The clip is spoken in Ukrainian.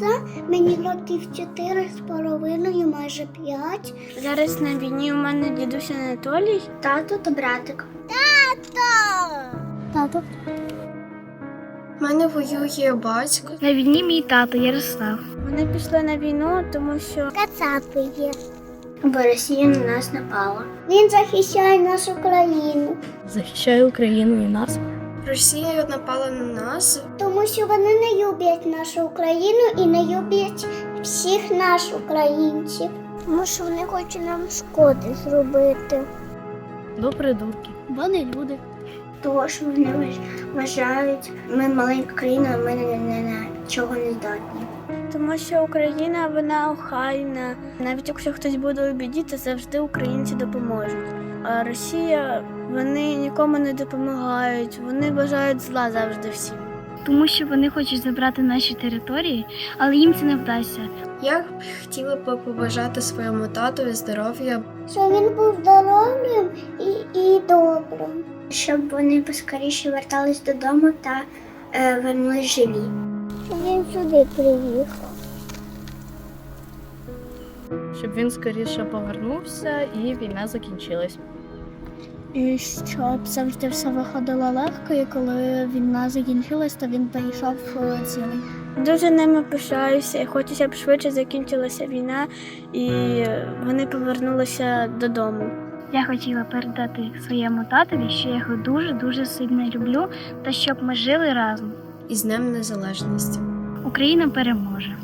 Ліза, мені років чотири з половиною, майже п'ять. Зараз на війні у мене дідусь Анатолій. Тато та братик. Тато! Тато. У мене воює батько. На війні мій тато Ярослав. Вони пішли на війну, тому що Кацапи є. Бо Росія на нас напала. Він захищає нашу країну, захищає Україну і нас. Росія напала на нас. тому що вони не люблять нашу Україну і не люблять всіх наших українців. Тому що вони хочуть нам шкоди зробити. До придурки. Вони люди. Того, що вони вважають, ми маленька країна, ми не, не, на чого не здатні. Тому що Україна вона охайна. Навіть якщо хтось буде у біді, то завжди українці допоможуть. А Росія вони нікому не допомагають, вони бажають зла завжди всім. Тому що вони хочуть забрати наші території, але їм це не вдасться. Я б хотіла б побажати своєму татові здоров'я, Щоб він був здоровим і, і добрим. Щоб вони поскоріше вертались додому та е, вернулись живі. Він сюди приїхав. Щоб він скоріше повернувся і війна закінчилась. І щоб завжди все виходило легко, і коли війна закінчилась, то він прийшов цілий. Дуже ними пишаюся і хочу, щоб швидше закінчилася війна і вони повернулися додому. Я хотіла передати своєму татові, що я його дуже дуже сильно люблю, та щоб ми жили разом. і з Днем Незалежності. Україна переможе.